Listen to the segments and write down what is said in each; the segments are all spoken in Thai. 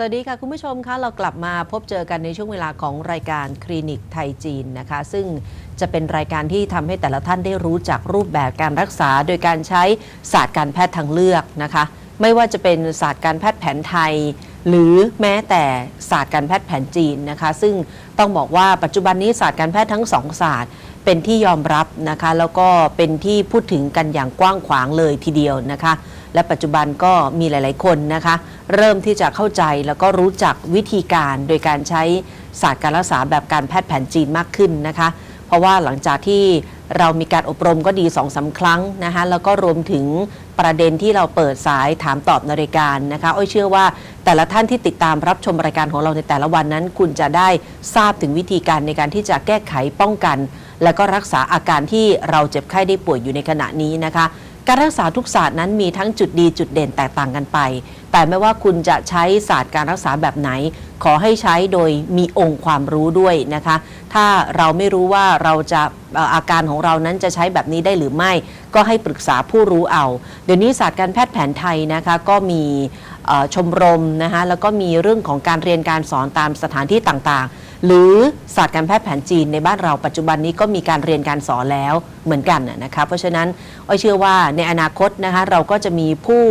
สวัสดีค่ะ คุณผู้ชมคะเรากลับมาพบเจอกันในช่วงเวลาของรายการคลินิกไทยจีนนะคะ ซึ่งจะเป็นรายการที่ทำให้แต่ละท่านได้รู้จักรูปแบบการรักษา โดยการใช้ศาสตร์การแพทย์ทางเลือกนะคะ ไม่ว่าจะเป็นศาสตร์การแพทย์แผนไทย หรือแม้แต่ศาสตร์การแพทย์แผนจีนนะคะ ซึ่งต้องบอกว่าปัจจุบันนี้ศาสตร์การแพทย์ทั้งสองศาสตร์เป็นที่ยอมรับนะคะ แล้วก็เป็นที่พูดถึงกันอย่างกว้างขวางเลยทีเดียวนะคะ และปัจจุบันก็มีหลาย ๆ คนนะคะ เริ่มที่จะเข้าใจแล้วก็รู้จักวิธีการโดยการใช้ศาสตร์การรักษาแบบการแพทย์แผนจีนมากขึ้นนะคะ เพราะว่าหลังจากที่เรามีการอบรมก็ดีสองสาครั้งนะคะแล้วก็รวมถึงประเด็นที่เราเปิดสายถามตอบในรายการนะคะอ้อยเชื่อว่าแต่ละท่านที่ติดตามรับชมรายการของเราในแต่ละวันนั้น คุณจะได้ทราบถึงวิธีการในการที่จะแก้ไขป้องกัน และก็รักษาอาการที่เราเจ็บไข้ได้ป่วยอยู่ในขณะนี้นะคะ การรักษาทุกศาสตร์นั้นมีทั้งจุดดีจุดเด่นแตกต่างกันไป แต่ไม่ว่าคุณจะใช้ศาสตร์การรักษาแบบไหน ขอให้ใช้โดยมีองค์ความรู้ด้วยนะคะ ถ้าเราไม่รู้ว่าเราจะอาการของเรานั้นจะใช้แบบนี้ได้หรือไม่ ก็ให้ปรึกษาผู้รู้เอา เดี๋ยวนี้ศาสตร์การแพทย์แผนไทยนะคะก็มีชมรมนะคะแล้วก็มีเรื่องของการเรียนการสอนตามสถานที่ต่างๆ หรือศาสตร์การแพทย์แผนจีนในบ้านเราปัจจุบันนี้ก็มีการเรียนการสอนแล้วเหมือนกันนะนะคะเพราะฉะนั้นอ้อยเชื่อว่าในอนาคตนะคะเราก็จะมีผู้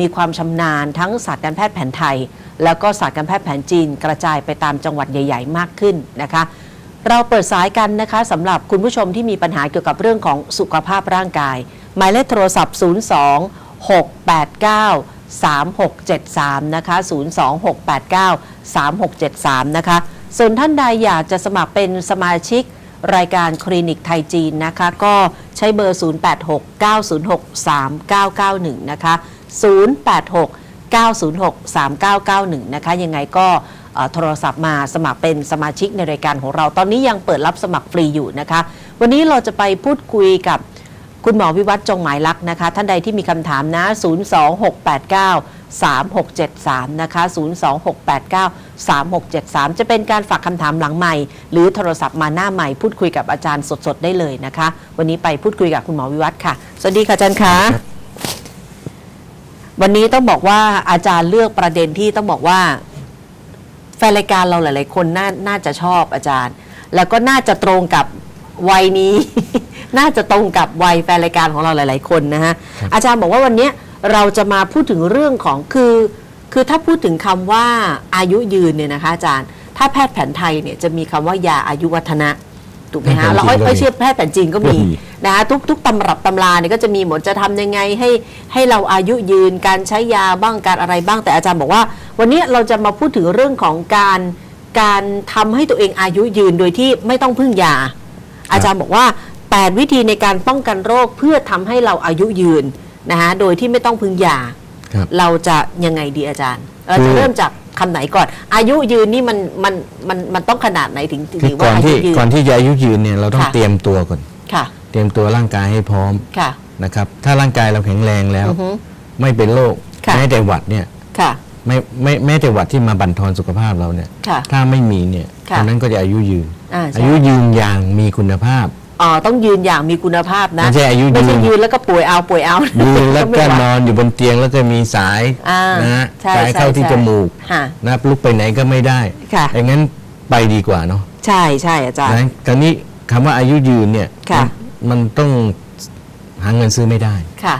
มีความชำนาญทั้งศาสตร์การแพทย์แผนไทย แล้วก็ศาสตร์การแพทย์แผนจีน กระจายไปตามจังหวัดใหญ่ ๆ มากขึ้นนะคะเราเปิดสายกันนะคะสำหรับคุณผู้ชมที่มีปัญหาเกี่ยวกับเรื่องของสุขภาพร่างกาย หมายเลขโทรศัพท์ 02 689 3673 นะคะ 02 689 3673 นะคะ ส่วนท่านใดอยากจะสมัครเป็นสมาชิกรายการคลินิกไทยจีนนะคะ ก็ใช้เบอร์ 086 906 3991 นะคะ 086 906 3991 นะคะ ยังไงก็โทรศัพท์มาสมัครเป็นสมาชิกในรายการของเรา ตอนนี้ยังเปิดรับสมัครฟรีอยู่นะคะ วันนี้เราจะไปพูดคุยกับคุณหมอวิวัฒน์จงหมายลักษณ์นะคะ ท่านใดที่มีคำถามนะ 02689 3673 นะคะ 02689 3673 จะเป็นการฝากคำถามหลังใหม่ หรือโทรศัพท์มาหน้าใหม่พูดคุยกับอาจารย์สดๆ ได้เลยนะคะ วันนี้ไปพูดคุยกับคุณหมอวิวัฒน์ค่ะ สวัสดีค่ะอาจารย์คะวันนี้ต้องบอกว่าอาจารย์เลือกประเด็นที่ต้องบอกว่า แฟนรายการเราหลาย ๆ คนน่าน่าจะชอบอาจารย์ แล้วก็น่าจะตรงกับวัยนี้ น่าจะตรงกับวัยแฟนรายการของเราหลาย ๆ คนนะฮะอาจารย์บอกว่าวันเนี้ย เราจะมาพูดถึงเรื่องของคือ คือถ้าพูดถึงคำว่าอายุยืนเนี่ยนะคะอาจารย์ ถ้าแพทย์แผนไทยเนี่ยจะมีคำว่ายาอายุวัฒนะถูกไหมแพฮะทย์แผนจีนแล้วอ้อยก็มีอ้อยเชื่อแพทย์แผนจีนก็มีก็มีนะคะทุกทุกตำรับตำราเนี่ยก็จะมีหมดจะทำยังไงให้ให้เราอายุยืนการใช้ยาบ้างการอะไรบ้างแต่อาจารย์บอกว่า วันนี้เราจะมาพูดถึงเรื่องของการการทำให้ตัวเองอายุยืนโดยที่ไม่ต้องพึ่งยา อาจารย์บอกว่า 8 วิธีในการป้องกันโรคเพื่อทำให้เราอายุยืน นะคะโดยที่ไม่ต้องพึ่งยาครับเราจะยังไงดีอาจารย์ เราคืจะอเริ่มจากคำไหนก่อน อายุยืนนี่มันมันมันมันต้องขนาดไหนถึงถึงคือถือก่ว่าอนอายุที่ยืน ก่อนที่จะอายุยืนเนี่ยเราต้องค่ะ เตรียมตัวก่อน ค่ะ เตรียมตัวร่างกายให้พร้อมค่ะ นะครับ ถ้าร่างกายเราแข็งแรงแล้ว อือฮึไม่เป็นโรคค่ะ แม้แต่หวัดเนี่ยค่ะ ไม่ไม่แม้แต่หวัดที่มาบั่นทอนสุขภาพเราเนี่ย ค่ะ ถ้าไม่มีเนี่ยค่ะอันนั้นก็จะอายุยืน อ่าใช่อายุยืนอย่างมีคุณภาพ อ๋อต้องยืนอย่างมีคุณภาพนะไม่ใช่อายุยืน ไม่ใช่ยืนแล้วก็ป่วยเอาป่วยเอายืนแล้วไม่ก็ไหนอนอยู่บนเตียงแล้วก็มีสายอ่านะฮะใช่สายเข้าใช่ที่ใช่จมูกค่ะ นะครับลุกไปไหนก็ไม่ได้ค่ะ อย่างนั้นไปดีกว่าเนาะใช่ใช่อาจารย์ นะคราวนี้คำว่าอายุยืนเนี่ยค่ะ มันมันต้องหาเงินซื้อไม่ได้ ค่ะ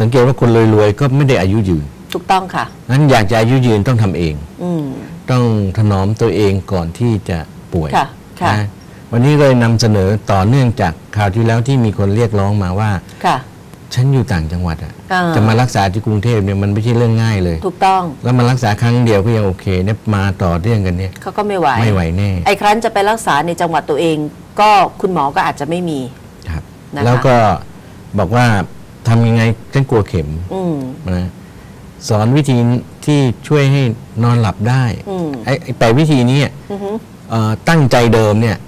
สังเกตว่าคนรวยๆก็ไม่ได้อายุยืนถูกต้องค่ะ นั้นอยากจะอายุยืนต้องทำเอง อืม ต้องถนอมตัวเองก่อนที่จะป่วยค่ะค่ะ นะ วันนี้เลยนำเสนอต่อเนื่องจากข่าวที่แล้วที่มีคนเรียกร้องมาว่า ค่ะ ฉันอยู่ต่างจังหวัดอะอ่า จะมารักษาที่กรุงเทพเนี่ยมันไม่ใช่เรื่องง่ายเลย ถูกต้องแล้วมารักษาครั้งเดียวก็ยังโอเคเนี่ยมาต่อเนื่องกันเนี่ยเขาก็ไม่ไหว ไม่ไหวแน่ไอ้ครั้นจะไปรักษาในจังหวัดตัวเอง ก็คุณหมอก็อาจจะไม่มี ครับ นะคะ แล้วก็บอกว่าทำยังไงฉันกลัวเข็มอืม นะสอนวิธีที่ช่วยให้นอนหลับได้อืม ไอ้ไอ้แปดวิธีนี้อือฮึเอ่อตั้งใจเดิมเนี่ยอืม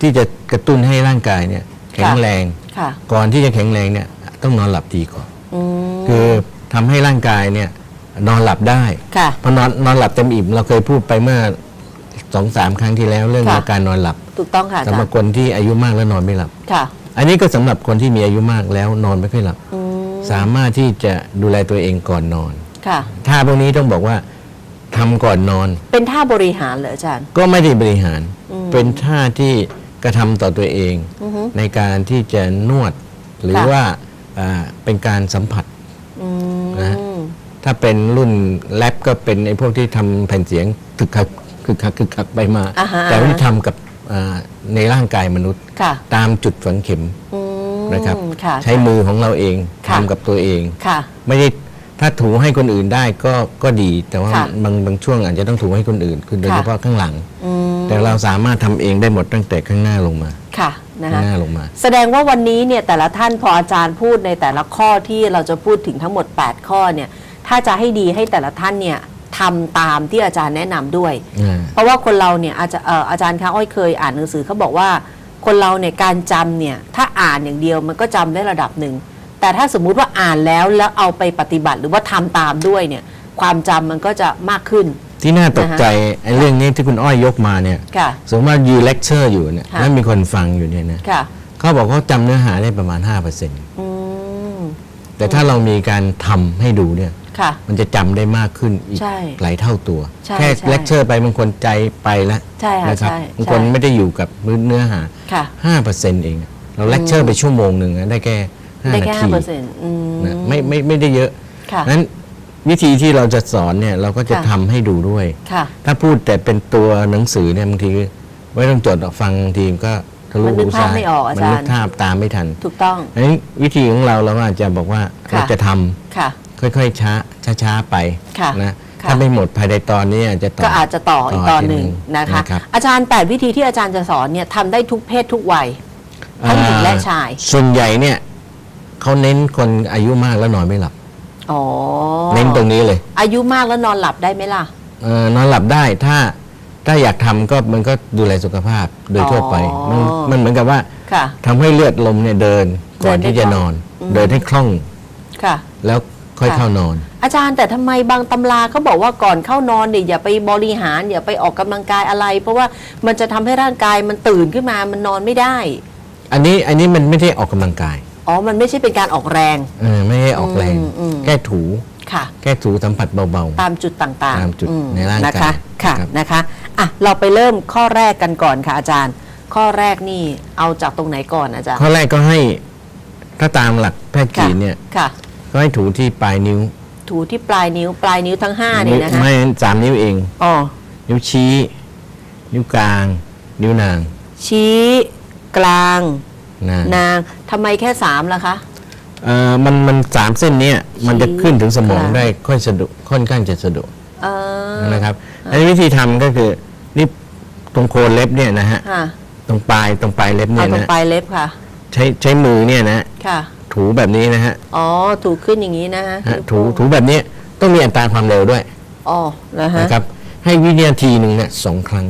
ที่จะกระตุ้นให้ร่างกายเนี่ยแข็งแรงค่ะก่อนที่จะแข็งแรงเนี่ยต้องนอนหลับดีก่อนอืมคือทำให้ร่างกายเนี่ยนอนหลับได้ค่ะพอนอนนอนหลับเต็มอิ่มเราเคยพูดไปเมื่อสองสามครั้งที่แล้วเรื่องค่ะการนอนหลับถูกต้องค่ะอาสำจาหรรับย์คนที่อายุมากแล้วนอนไม่หลับค่ะ อันนี้ก็สำหรับคนที่มีอายุมากแล้วนอนไม่ค่อยหลับอืมสามารถที่จะดูแลตัวเองก่อนนอนค่ะท่าพวกนี้ต้องบอกว่า ทำก่อนนอน เป็นท่าบริหารเหรออาจารย์ ก็ไม่ได้บริหารอืมเป็นท่าที่กระทำต่อตัวเอง อือฮึ ในการที่จะนวด หรือค่ะ ว่าอ่าเป็นการสัมผัส อืมนะถ้าเป็นรุ่นแรปก็เป็นไอ้พวกที่ทำแผ่นเสียงคึกคักคึกคักคึกคักไปมา อ่าฮะ แต่ว่าที่ทำกับอ่าในร่างกายมนุษย์ ค่ะตามจุดฝังเข็ม อืมนะครับ ค่ะ ใช้มือของเราเองค่ะ ทำกับตัวเอง ค่ะ ไม่ได้ ถ้าถูให้คนอื่นได้ก็ก็ดี แต่ว่าค่ะบางบางช่วงอาจจะต้องถูให้คนอื่น คือโดยค่ะ เฉพาะข้างหลัง อืมแต่เราสามารถทำเองได้หมดตั้งแต่ข้างหน้าลงมาค่ะนะข้างคะหน้าลงมา แสดงว่าวันนี้เนี่ยแต่ละท่านพออาจารย์พูดในแต่ละข้อที่เราจะพูดถึงทั้งหมด 8 ข้อเนี่ยถ้าจะให้ดีให้แต่ละท่านเนี่ยทำตามที่อาจารย์แนะนำด้วย อ่า เพราะว่าคนเราเนี่ยอาจจะเอ่ออาจารย์คะอ้อยเคยอ่านหนังสือเขาบอกว่า คนเราเนี่ยการจำเนี่ยถ้าอ่านอย่างเดียวมันก็จำได้ระดับหนึ่ง แต่ถ้าสมมุติว่าอ่านแล้วแล้วเอาไปปฏิบัติหรือว่าทำตามด้วยเนี่ยความจำมันก็จะมากขึ้น ที่น่าตกใจไอ้เรื่องนี้ที่คุณอ้อยยกมาเนี่ยค่ะสมมติว่ายูเลคเชอร์อยู่เนี่ยค่ะแล้วมีคนฟังอยู่เนี่ยนะค่ะเขาบอกเขาจำเนื้อหาได้ประมาณ5%อืมแต่ถ้าเรามีการทำให้ดูเนี่ยค่ะมันจะจำได้มากขึ้นอีกใช่หลายเท่าตัวใช่แค่ใช่เลคเชอร์ไปบางคนใจไปแล้วใช่ค่ะนะครับใช่บางคนใช่ไม่ได้อยู่กับเนื้อหาค่ะ5%เอง เราเลคเชอร์ไปชั่วโมงหนึ่งนะได้แค่5 ได้นาแค่ทีห้าเปอร์เซ็นต์อืมนะไม่ไม่ไม่ได้เยอะค่ะนั้นวิธีที่เราจะสอนเนี่ยเราก็จะค่ะทำให้ดูด้วยค่ะถ้าพูดแต่เป็นตัวหนังสือเนี่ยบางทีไม่ต้องจดออกฟังบางทีก็ทะลุมันนึกหูภาพซ้ายไม่ออกอามันจารย์นึกภาพตามไม่ทัน ถูกต้องนั้นวิธีของเราเราก็อาจจะบอกว่าค่ะเราจะทำค่ะ ค่อยๆช้าช้าๆไปค่ะนะค่ะถ้าไม่หมดภายในตอนนี้อาจจะต่อก็อาจจะต่ออีกตอนหนึ่งทีนะคะรับอาจารย์แปดวิธีที่อาจารย์จะสอนเนี่ยทำได้ทุกเพศทุกวัยทั้งหญิงและชาย ส่วนใหญ่เนี่ย เขาเน้นคนอายุมากแล้วนอนไม่หลับ อ๋อเน้นตรงนี้เลยอายุมากแล้วนอนหลับได้ไหมล่ะ เอ่อนอนหลับได้ถ้าถ้าอยากทำก็มันก็ดูแลสุขภาพโดยทั่วไปอ๋อมันมันเหมือนกับว่าค่ะ ทำให้เลือดลมเนี่ยเดินก่อนเดินได้ที่จะก่อนนอนอืมเดินให้คล่องค่ะ แล้วค่อยค่ะ เข้านอน อาจารย์แต่ทำไมบางตำราเขาบอกว่าก่อนเข้านอนเนี่ยอย่าไปบริหารอย่าไปออกกำลังกายอะไร เพราะว่ามันจะทำให้ร่างกายมันตื่นขึ้นมามันนอนไม่ได้ อันนี้อันนี้มันไม่ได้ออกกำลังกาย อ๋อ มันไม่ใช่เป็นการออกแรง เออไม่ได้ออกแรง อืมอืมแก้ถู ค่ะแก้ถูสัมผัสเบา ตามจุดต่างๆตามจุดอืมในร่างกายนะคะ ค่ะ ครับ นะคะ อะ เราไปเริ่มข้อแรกกันก่อนค่ะอาจารย์ ข้อแรกนี่ เอาจากตรงไหนก่อนอาจารย์ๆข้อแรกก็ให้ถ้าตามหลักแพทย์จีนเนี่ย ค่ะ ก็ให้ถูที่ปลายนิ้วถูที่ปลายนิ้ว ปลายนิ้วทั้งห้านี่นะคะ ไม่สามนิ้วเอง อ๋อ นิ้วชี้ นิ้วกลาง นิ้วนาง ชี้ กลาง นางนางทำไมแค่สามล่ะคะ เอ่อมันมันสามเส้นเนี้ยมันจะขึ้นถึงสมองกลางได้ค่อยสะดวกค่อนข้างจะสะดวกเออนะครับอันนี้วิธีทำก็คือนี่ตรงโคนเล็บเนี่ยนะฮะค่ะตรงปลายตรงปลายเล็บเอาเนี่ยตรงนะปลายเล็บค่ะ ใช้ใช้มือเนี่ยนะค่ะ ถูแบบนี้นะฮะอ๋อ ถูกขึ้นอย่างนี้นะฮะฮะถูถูแบบนี้ต้องมีอัตราความเร็วด้วยอ๋อแล้วฮะนะครับให้วินาทีหนึ่งเนี่ยสองครั้ง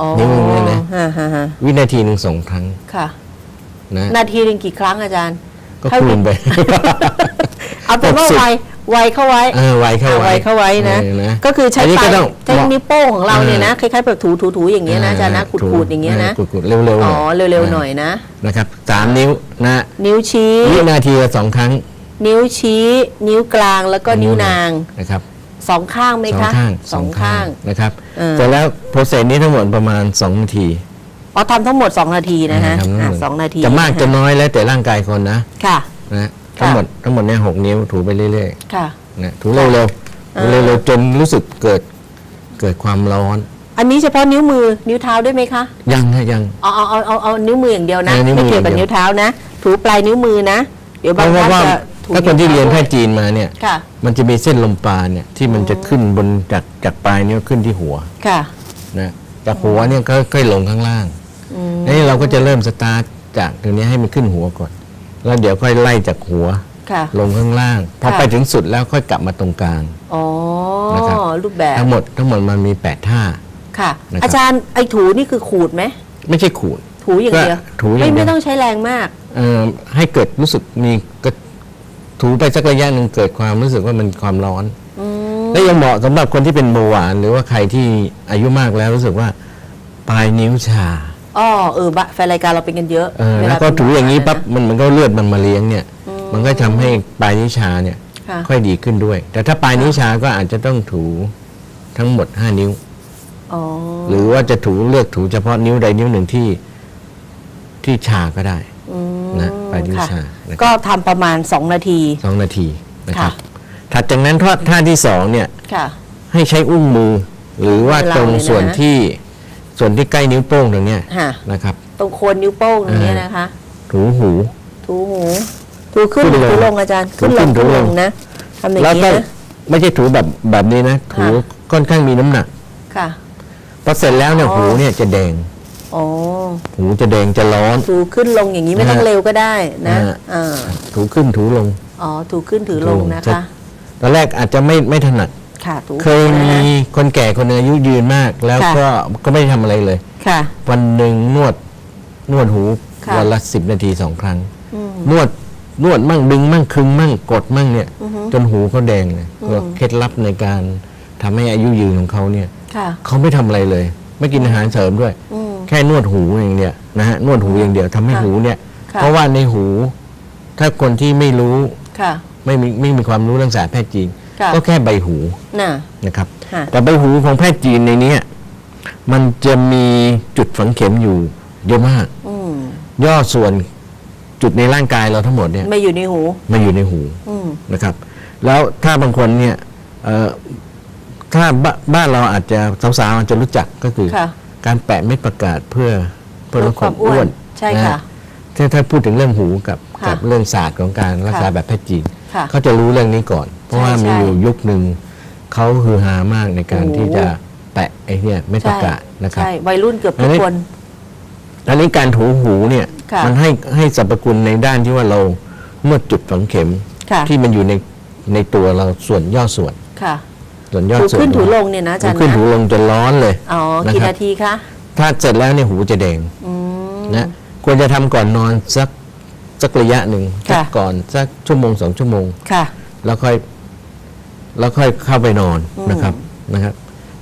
อ๋อนิ้วมือนะ ฮะฮะฮะวินาทีหนึ่งสองครั้ง ค่ะ นะ นาทีหนึ่งกี่ครั้งอาจารย์ ก็ถ้าคูณไป เอาเป็นว่าหกสิบ ไวไวเข้าไว้เออไวเข้าอ่าไวเข้าไว้นะ เออ ก็คือใช้นนี้ปลายก็ต้องใช้นิ้วโป้งของเราเนี่ยนะคล้ายๆแบบถูถูถูอย่างเงี้ยนะอาจารย์นะขูดขูดอย่างเงี้ยนะขูดขูดเร็วๆหน่อยอ๋อเร็วๆหน่อยนะ นะครับสามนิ้วนะนิ้วชี้ วินาทีละสองครั้งนิ้วชี้ นิ้วกลางแล้วก็นิ้วนางนะครับสองข้างไหมสองคะข้างสองข้างนะครับเออ เสร็จแล้วโปรเซสนี้ทั้งหมดประมาณ2นาที อ๋อทำทั้งหมด 2 นาทีนะฮะทำทั้งหอะมดสองนาทีจะมากนฮจะน้อยแล้วแต่ร่างกายคนนะค่ะ นะทั้งหมดทั้งหมดเนี่ยหกนิ้วถูไปเรื่อยค่ะ ๆนะถูเร็วๆเอถูอเร็วๆจนรู้สึกเกิดเกิดความร้อน อันนี้เฉพาะนิ้วมือนิ้วเท้าด้วยไหมคะยังนะยัง เอาเอาเอาเอาเอานิ้วมืออย่างเดียวนะเออนิ้วมืไม่อ เกี่ยวกับอย่างเดียวนิ้วเท้านะ ถูปลายนิ้วมือนะ เดี๋ยวเพบางราะท่านว่าจะถูถ้าคนที่เรียนแพวทย์จีนมาเนี่ย ค่ะ มันจะมีเส้นลมปราณเนี่ยที่มันจะขึ้นบนจากจากปลายนิ้วขึ้นที่หัวค่ะ นะจากหัวเนี่ยก็ค่อยๆลงข้างล่าง อืมนี่เราก็จะเริ่มสตาร์ทจากตรงนี้ให้มันขึ้นหัวก่อน แล้วเดี๋ยวค่อยไล่จากหัวค่ะลงข้างล่าง พอค่ะไปถึงสุดแล้วค่อยกลับมาตรงกลางอ๋อนะครับรูปแบบทั้งหมดทั้งหมดมันมี8ท่าค่ะนะครับอาจารย์ไอ้ถูนี่คือขูดไหมไม่ใช่ขูด ถูอย่างเดียวก็ถูอย่างไม่เดียวไม่ต้องใช้แรงมากเอ่อให้เกิดรู้สึกมีก็ถูไปสักระยะหนึ่งเกิดความรู้สึกว่ามันความร้อนอืมและยังเหมาะสำหรับคนที่เป็นเบาหวาน หรือว่าใครที่อายุมากแล้วรู้สึกว่าปลายนิ้วชา อ๋อเออบะแฟนรายการเราเป็นกันเยอะเออเาแล้วก็เป็นถูอย่างนี้นี้ปั๊บมันเหมือนก็เลือดมันมาเลี้ยงเนี่ย มันก็ทำให้ปลายนิ้วชาเนี่ย ค่ะค่อยดีขึ้นด้วย แต่ถ้าปลายนิ้วชาก็อาจจะต้องถูทั้งหมด 5 นิ้ว อ๋อหรือว่าจะถูเลือกถูเฉพาะนิ้วใดนิ้วหนึ่งที่ที่ชาก็ได้อืมนะปลายนิ้วค่ะชานะครับ ก็ทำประมาณ 2 นาที สองนาทีนะครับค่ะถัดจากนั้นท่าท่าที่สองเนี่ย ค่ะ ให้ใช้อุ้งมือ หรือว่าเวลาตรงเลยนะส่วนที่ ส่วนที่ใกล้นิ้วโป้งตรงเนี้ยฮะนะครับ ตรงโคนนิ้วโป้งตรงเนี้ยอ่านนะคะ ถูหู ถูหูถูขึ้นขึ้นหรือลงถูลงอาจารย์ ถูขึ้นลขึ้งนถูขึ้นลลง งนะทำอย่างแล้วนี้ก็นะ ไม่ใช่ถูแบบแบบนี้นะ ถูค่ะ ค่อนข้างมีน้ำหนักค่ะ พอเสร็จแล้วเนี่ยอ๋อ หูเนี่ยจะแดง อ๋อหูจะแดงจะร้อน ถูขึ้นลงอย่างนี้ไม่ต้องนะฮะเร็วก็ได้นะนะฮะ อ่าถูขึ้นถูลง อ๋อถูขึ้นถือลงนะถูลงคะ ตอนแรกอาจจะไม่ไม่ถนัด ค่ะถูเคยมีนะฮะคนแก่คนหนึงอายุยืนมาก แล้วค่ะก็ก็ไม่ได้ทำอะไรเลย ค่ะ วันหนึ่งนวดนวดหูค่ะ วันละสิบนาทีสองครั้ง อืม นวดนวดมั่งดึงมั่งคึงมั่งกดมั่งเนี่ย อือฮึจนหูเขาแดงเลยอืม ก็เคล็ดลับในการทำให้อายุยืนของเขาเนี่ยค่ะ เขาไม่ทำอะไรเลย ไม่กินอาหารเสริมด้วย อืม แค่นวดหูอย่างเดียวนะฮะนวดหูอย่างเดียวทำให้ค่ะหูเนี่ย ค่ะ เพราะว่าในหู ถ้าคนที่ไม่รู้ค่ะ ไม่มีไม่มีความรู้เรื่องศาสตร์แพทย์จีนค่ะ ก็แค่ใบหูน่ะนะครับค่ะแต่ใบหูของแพทย์จีนในเนี้ยมันจะมีจุดฝังเข็มอยู่เยอะมากอืมย่อส่วนจุดในร่างกายเราทั้งหมดเนี่ยไม่อยู่ในหูมาอยู่ในหูอืมนะครับ แล้วถ้าบางคนเนี่ยเอ่อถ้าบบ้านเราอาจจะสาวๆอาจจะรู้จักก็คือค่ะการแปะเม็ดประกาศเพื่อเพื่อลดความลดความอ้อ้ววนนใช่นค่ะถ้าถ้าพูดถึงเรื่องหูกับค่ะกับเรื่องศาสตร์ของการรักษาค่ะแบบแพทย์จีนค่ะเขาจะรู้เรื่องนี้ก่อน เพราะว่าใช่มีใช่อยู่ยุคหนึ่งเขาฮือฮามากในการโอ้โหที่จะแปะไอ้เนี่ยเม็ดประกาศนะครับใช่วัยรุ่นเกือบอัทุนกนี้คนอันนี้การถูหูเนี่ยค่ะมันให้ให้สรรพคุณในด้านที่ว่าเรานวดจุดฝังเข็มค่ะที่มันอยู่ในในตัวเราส่วนย่อส่วนค่ะส่วนย่อถูส่วนขึ้นถูลงเนี่ยนะอาจารย์ถูขึ้นนะถูลงจนร้อนเลยอ๋อนะกี่ครับนาทีคะถ้าเสร็จแล้วเนี่ยหูจะแดงอืมนะควรจะทำก่อนนอนสักสักระยะหนึ่งค่ะสักก่อนสักชั่วโมงสองชั่วโมงค่ะ แล้วค่อย แล้วค่อยเข้าไปนอนอืมนะครับนะครับ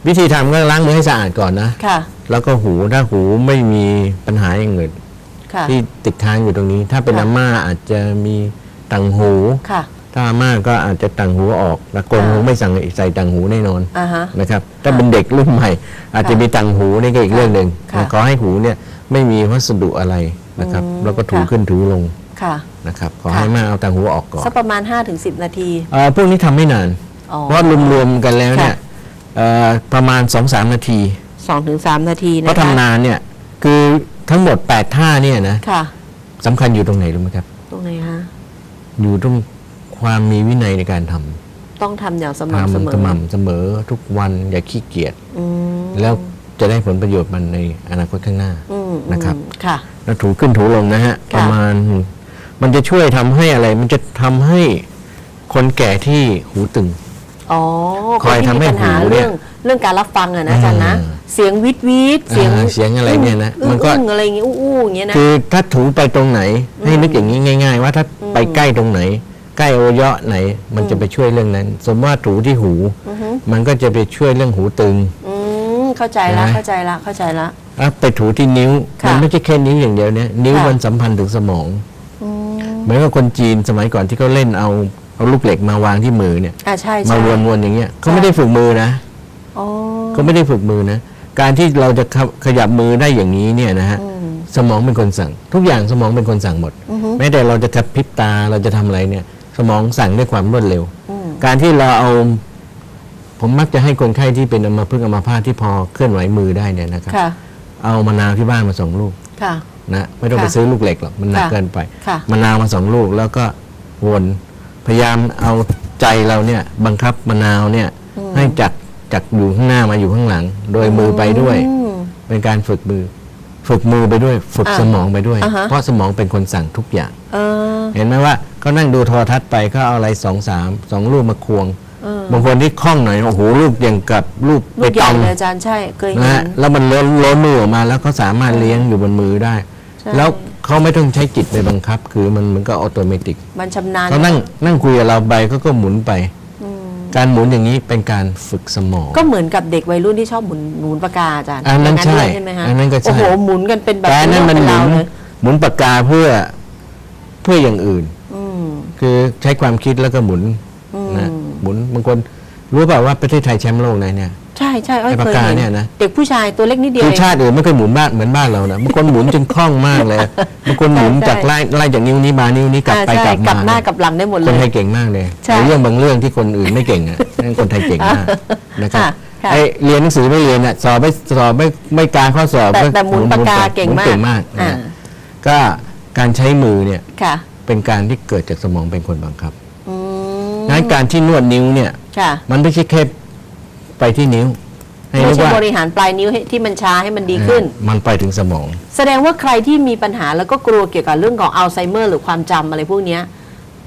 วิธีทำก็ล้างมือให้สะอาดก่อนนะ ค่ะ แล้วก็หูถ้าหูไม่มีปัญหาอย่างอื่นค่ะ ที่ติดค้างอยู่ตรงนี้ ถ้าเป็นค่ะ อาม่าอาจจะมีต่างหู ค่ะ ถ้าอาม่าก็อาจจะต่างหูออกแล้วกงอ่าคงไม่สั่งใส่ต่างหูแน่นอนอ่าฮะ นะครับ ถ้าเป็นเด็กรุ่นใหม่ อาจจะมีต่างหูนี่ก็อีกเรื่องหนึ่งค่ะขอให้หูเนี่ยไม่มีวัสดุอะไรนะครับ อืมแล้วก็ถูค่ะ ขึ้นถูลงค่ะ นะครับ ขอค่ะให้มาเอาต่างหูออกก่อนสักประมาณ 5-10 นาที เอ่อพวกนี้ทำไม่นานอ๋อ เพราะรวมๆกันแล้วเนี่ยค่ะเอ่อประมาณ2-3นาทีสองถึงสามนาทีเพนะราะคะทำนานเนี่ยคือทั้งหมด8ท่าเนี่ยนะค่ะสำคัญอยู่ตรงไหนรู้ไหมครับ ตรงไหนคะอยู่ตรงความมีวินัยในการทำต้องทำอย่างสม่ำเสมอทำสม่ำเสมอทุกวันอย่าขี้เกียจอืมแล้วจะได้ผลประโยชน์มันในอนาคตข้างหน้าอืมนะครับอืมค่ะแล้วถูขึ้นถูลงนะฮะค่ะประมาณ มันจะช่วยทำให้อะไร มันจะทำให้คนแก่ที่หูตึง อ๋อคอยนที่ทำให้มีปัญหาหูเนี่เรื่ยองเรื่องการรับฟังอะนะอาจารย์นะอ่าเสียงวิดวิดเสียงอ่าเสียงอะไรเนี่ยนะอึ้งมันก็อึ้งอะไรอย่างงี้อู้อู้อย่างเงี้ยนะคือถ้าถูไปตรงไหนให้นึกอย่างนี้ง่าย ๆ ว่าถ้าไปใกล้ตรงไหน ใกล้อวัยวะไหน มันจะไปช่วยเรื่องนั้น สมมติว่าถูที่หูอือฮึมันก็จะไปช่วยเรื่องหูตึงอืมเข้าใจละนะเข้าใจละเข้าใจละอะไปถูที่นิ้วค่ะมัไม่ใช่แค่นิ้วอย่างเดียวเนี่ยนิ้วค่ะมันสัมพันธ์ถึงสมองอืมเหมือนกับคนจีนสมัยก่อนที่เขาเล่นเอา เอาลูกเหล็กมาวางที่มือเนี่ยอ่าใช่มาใช่ วนๆอย่างเงี้ยเขาไม่ได้ฝึกมือนะอ๋อเขาไม่ได้ฝึกมือนะการที่เราจะขขยับมือได้อย่างนี้เนี่ยนะฮะอืม สมองเป็นคนสั่ง ทุกอย่างสมองเป็นคนสั่งหมด อือฮึ แม้แต่เราจะกระพริบตาเราจะทำอะไรเนี่ย สมองสั่งด้วยความรวดเร็ว อืมการที่เราเอา ผมมักจะให้คนไข้ที่เป็นอัมพฤกษ์อัมพาตที่พอเคลื่อนไหวมือได้เนี่ยนะครับ ค่ะ เอามะนาวที่บ้านมาสองลูกค่ะ นะไม่ต้องไปค่ะซื้อลูกเหล็กหรอกมันหนักค่ะเกินไปค่ะ มะนาวมาสองลูกแล้วก็วน พยายามเอาใจเราเนี่ยบังคับมะนาวเนี่ยอืมให้จากจากอยู่ข้างหน้ามาอยู่ข้างหลัง โดยมือไปด้วยอืมเป็นการฝึกมือ ฝึกมือไปด้วย ฝึกอ่าสมองไปด้วยอ่าฮะเพราะสมองเป็นคนสั่งทุกอย่างเออเห็นไหมว่าเขานั่งดูโทรทัศน์ไปเขาเอาอะไรสองสามสองลูกมาควงเออบางคนที่คล่องหน่อยโอ้โหลูกอย่างกับลูกลูกใหญ่ตองเลยอาจารย์ใช่เคยนะเห็ฮะนแล้วมันล้นล้นมือออกมาแล้วเขาสามารถเลี้ยงอยู่บนมือได้ใช่แล้ว เขาไม่ต้องใช้จิตไปบังคับ คือมันมันก็อัตโนมัติมันชำนาญเขานั่งนั่งคุยกับเราไปเขาก็หมุนไป อืมการหมุนอย่างนี้เป็นการฝึกสมอง ก็เหมือนกับเด็กวัยรุ่นที่ชอบหมุนหมุนปากกาอาจารย์อันนั้นย่างใช่ด้วยใช่ไหมฮะอันนั้นก็ใช่ โอ้โหหมุนกันเป็นแบบแต่อันนั้นมันหเป็มุรานวเลยหมุนปากกาเพื่อเพื่ออย่างอื่น อืม คือใช้ความคิดแล้วก็หมุนอืม นะหมุนบางคนรู้เปล่าว่าประเทศไทยแชมป์โลกนะเนี่ย ใช่ใช่อ้อยไอ้ปากเคยกาเห็นเนี่ยนะ เด็กผู้ชายตัวเล็กนิดเดียวคือเอง ชาติอื่นไม่เคยหมุนบ้านเหมือนบ้านเรานะบางคนหมุนจนคล่องมากเลยบางคนหมุนใช่ จากไล่ไล่จากนิ้วนี้มานิ้วนี้กลับอ่าไปใช่กลับกลับหน้ามากลับหลังได้หมดเลคนย ไทยเก่งมากเลยใช่ในเรื่องบางเรื่องที่คนอื่นไม่เก่งอะนั่นคนไทยเก่งมากนะครับค่ะค่ะไอ้เรียนหนังสือไม่เรียนอะสอบไม่สอบไม่ไม่กลารข้อสอบแต่แต่หมุนปากกาหเก่งหมากเก่งมากอ่า นะก็การใช้มือเนี่ยค่ะเป็นการที่เกิดจากสมองเป็นคนบังคับอืมงั้นการที่นวดนิ้วเนี่ย ค่ะ มันไม่ใช่แค่ ไปที่นิ้ว ให้ไม่นึกใช่ว่าบริหารปลายนิ้วให้ที่มันช้าให้มันดีขึ้น มันไปถึงสมอง แสดงว่าใครที่มีปัญหาแล้วก็กลัวเกี่ยวกับเรื่องของอัลไซเมอร์หรือความจำอะไรพวกเนี้ย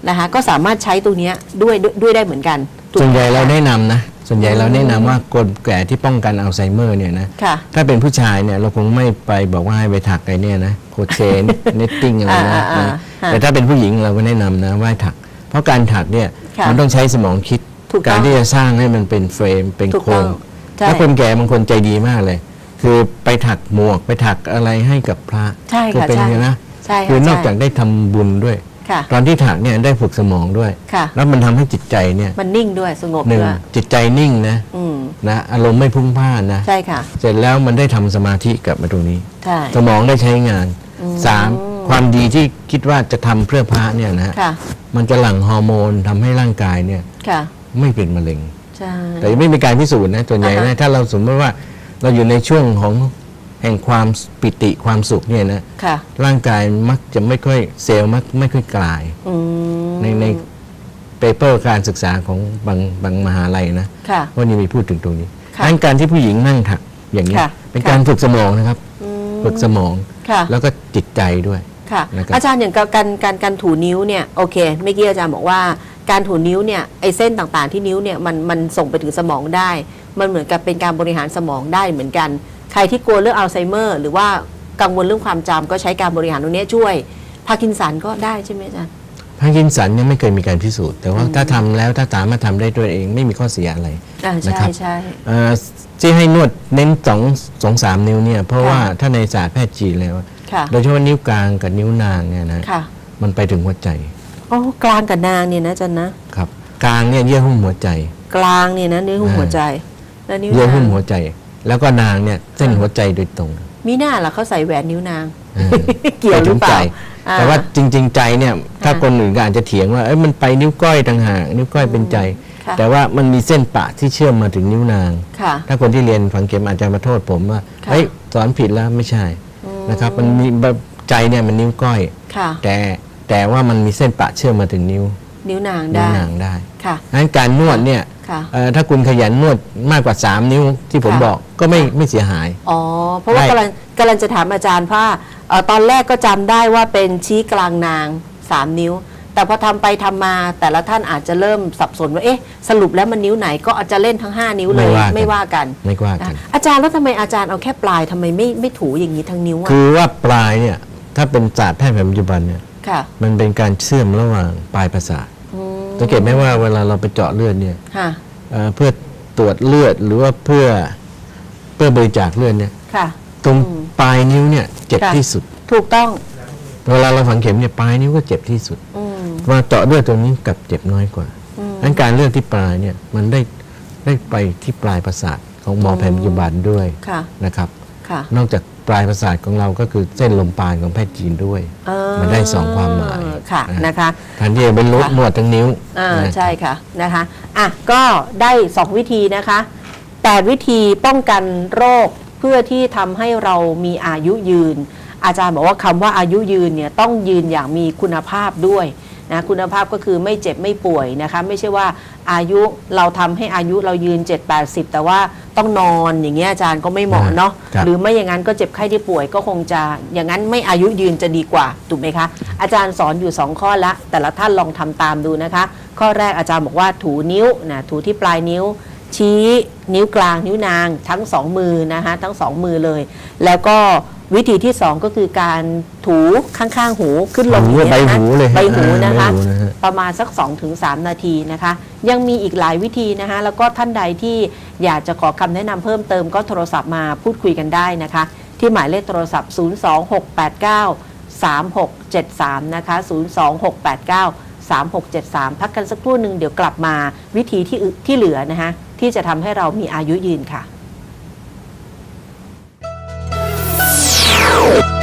นะคะก็สามารถใช้ตัวเนี้ยด้วยด้วยด้วยได้เหมือนกันถูกส่วนใหญ่ไมเราแนะนำนะ ส่วนใหญ่เราแนะนำว่าคนแก่ที่ป้องกันอัลไซเมอร์เนี่ยนะ ค่ะ ถ้าเป็นผู้ชายเนี่ยเราคงไม่ไปบอกว่าให้ไปถักไอ้เนี่ยนะโคเชน เนตติ้งอะไรนะอ่าอ่านะอ่าแต่ถ้าเป็นผู้หญิงเราก็แนะนำนะว่าให้ถัก เพราะการถักเนี่ยค่ะ มันต้องใช้สมองคิด ถูกต้องการที่จะสร้างให้มันเป็นเฟรมเป็นถูกโครต้องงใช่แล้วคนแก่บางคนใจดีมากเลย คือไปถักหมวกไปถักอะไรให้กับพระใช่ก็ค่ะเป็นใช่อย่างนี้นะใช่ค่ะคือนอกใช่จากได้ทำบุญด้วยค่ะตอนที่ถักเนี่ยได้ฝึกสมองด้วยค่ะแล้วมันทำให้จิตใจเนี่ยมันนิ่งด้วยสงบหนึ่งด้วยจิตใจนิ่งนะอืมนะอารมณ์ไม่พุ่งพล่านนะใช่ค่ะเสร็จแล้วมันได้ทำสมาธิกลับมาตรงนี้ใช่สมองได้ใช้งานสามความดีที่คิดว่าจะทำเพื่อพระเนี่ยนะค่ะมันจะหลั่งฮอร์โมนทำให้ร่างกายเนี่ยค่ะ ไม่เป็นมะเร็งใช่แต่ยังไม่มีการพิสูจน์นะส่วนใหญ่อ่านะฮะถ้าเราสมมติว่าเราอยู่ในช่วงของแห่งความปิติความสุขเนี่ยนะค่ะร่างกายมักจะไม่ค่อยเซลล์มักไม่ค่อยกลายอืมในในเปเปอร์การศึกษาของบางบางมหาลัยนะค่ะว่านี่มีพูดถึงตรงนี้ค่ะดังนั้นการที่ผู้หญิงนั่งถักอย่างนี้ค่ะเป็นค่ะการฝึกสมองนะครับอืมฝึกสมองค่ะแล้วก็จิตใจด้วยค่ะนะครับอาจารย์อย่างกับการการการถูนิ้วเนี่ยโอเคเมื่อกี้อาจารย์บอกว่า การถูนิ้วเนี่ยไอ้เส้นต่างๆที่นิ้วเนี่ยมันมันส่งไปถึงสมองได้ มันเหมือนกับเป็นการบริหารสมองได้เหมือนกัน ใครที่กลัวเรื่องอัลไซเมอร์ หรือว่ากังวลเรื่องความจำก็ใช้การบริหารตรงเนี้ยช่วยพาร์กินสันก็ได้ใช่ไหมอาจารย์พาร์กินสันเนี่ยไม่เคยมีการพิสูจน์ แต่ว่าถ้าทำแล้วถ้าสามารถทำได้ด้วยเองไม่มีข้อเสียอะไรอ่านะใช่ครับใช่เอ่อที่ให้นวดเน้นสองสองสามนิ้วเนี่ยเพราะค่ะว่าถ้าในศาสตร์แพทย์จีนแล้วค่ะโดยเฉพาะนิ้วกลางกับนิ้วนางเนี่ยนะค่ะมันไปถึงหัวใจ โอ้กลางกับนางเนี่ยนะอาจารย์นะครับ กลางเนี่ยเยื่อหุ้มหัวใจ กลางเนี่ยนะนิ้วหุ้มหัวใจแล้วนิ้วเยื่อหุ้มนางหัวใจ แล้วก็นางเนี่ยเส้นหัวใจโดยตรงมีหน้าล่ะเขาใส่แหวนนิ้วนางเออเกี่ยวหรือเปล่าไปถึงใจอ่แต่ว่าจริง ๆ ใจเนี่ย ถ้าค่ะคนอื่นก็อาจจะเถียงว่าเอ้ยมันไปนิ้วก้อยต่างหากนิ้วก้อยเป็นใจค่ะแต่ว่ามันมีเส้นปะที่เชื่อมมาถึงนิ้วนางค่ะถ้าคนที่เรียนฝังเข็มอาจจะมาโทษผมว่าค่ะเฮ้ยสอนผิดแล้วไม่ใช่นะครับ มันมีแบบใจเนี่ยมันนิ้วก้อยค่ะแต่ แต่ว่ามันมีเส้นปะเชื่อมมาถึงนิ้ว นิ้วนางนิ้วได้ นางได้ค่ะ งั้นการนวดเนี่ยค่ะเอ่อถ้าคุณขยันนวดมากกว่า 3 นิ้วที่ผมค่ะ บอกก็ไม่ไม่เสียหาย อ๋อ เพราะว่าได้ กำลังกำลังจะถามอาจารย์ว่าเอ่อตอนแรกก็จำได้ว่าเป็นชี้กลางนาง 3 นิ้ว แต่พอทำไปทำมาแต่ละท่านอาจจะเริ่มสับสนว่าเอ๊ะสรุปแล้วมันนิ้วไหนก็อาจจะเล่นทั้ง 5 นิ้วเลยไม่ว่ากันไม่ว่ากันไม่ว่านะกันอาจารย์แล้วทำไมอาจารย์เอาแค่ปลายทำไมไม่ไม่ถูอย่างนี้ทั้งนิ้วอะคือว่าปลายเนี่ยถ้าเป็นศาสตร์แพทย์แผนปัจจุบันเนี่ย ค่ะมันเป็นการเชื่อมระหว่างปลายประสาทอืมสังเกตไหมว่าเวลาเราไปเจาะเลือดเนี่ยค่ะ เอ่อเพื่อตรวจเลือดหรือว่าเพื่อเพื่อบริจาคเลือดเนี่ย ค่ะ ตรงปลายนิ้วเนี่ยเจ็บค่ะ ที่สุด ถูกต้อง เวลาเราฝังเข็มเนี่ยปลายนิ้วก็เจ็บที่สุด อืมมาเจาะเลือดตรงนี้กลับเจ็บน้อยกว่าอืม งั้นการเลือดที่ปลายเนี่ยมันได้ได้ไปที่ปลายประสาทของหมอแผนปัจจุบันด้วยค่ะ นะครับ ค่ะ นอกจาก ปลายประสาทของเราก็คือเส้นลมปราณของแพทย์จีนด้วยเออมันได้สองความหมายค่ะนะนะคะ แทนที่จะเป็นลดค่ะ นวดทั้งนิ้วอ่านะใช่ค่ะนะคะอะก็ได้ 2 วิธีนะคะแต่วิธีป้องกันโรคเพื่อที่ทำให้เรามีอายุยืน อาจารย์บอกว่าคำว่าอายุยืนเนี่ยต้องยืนอย่างมีคุณภาพด้วย นะคุณภาพก็คือไม่เจ็บไม่ป่วยนะคะไม่ใช่ว่าอายุเราทำให้อายุเรายืน 7 80 แต่ว่าต้องนอนอย่างเงี้ยอาจารย์ก็ไม่เหมาะเนาะครับหรือไม่อย่างนั้นก็เจ็บไข้ได้ป่วยก็คงจะอย่างนั้นไม่อายุยืนจะดีกว่าถูกไหมคะ อาจารย์สอนอยู่ 2 ข้อละ แต่ละท่านลองทำตามดูนะคะ ข้อแรกอาจารย์บอกว่าถูนิ้วนะถูที่ปลายนิ้วชี้นิ้วกลางนิ้วนางทั้งสองมือนะคะทั้งสองมือเลย แล้วก็ วิธีที่ 2 ก็คือการถูข้างๆหูขึ้นลงอย่างใบเงี้ยนะหูเลยใบหูนะคะใบหูนะฮะประมาณสัก 2-3 นาทีนะคะ ยังมีอีกหลายวิธีนะคะ แล้วก็ท่านใดที่อยากจะขอคำแนะนำเพิ่มเติมก็โทรศัพท์มาพูดคุยกันได้นะคะ ที่หมายเลขโทรศัพท์ 02689 3673 นะคะ 02689 3673 พักกันสักครู่หนึ่งเดี๋ยวกลับมาวิธีที่อื่นที่เหลือนะคะที่จะทำให้เรามีอายุยืนค่ะ Wow!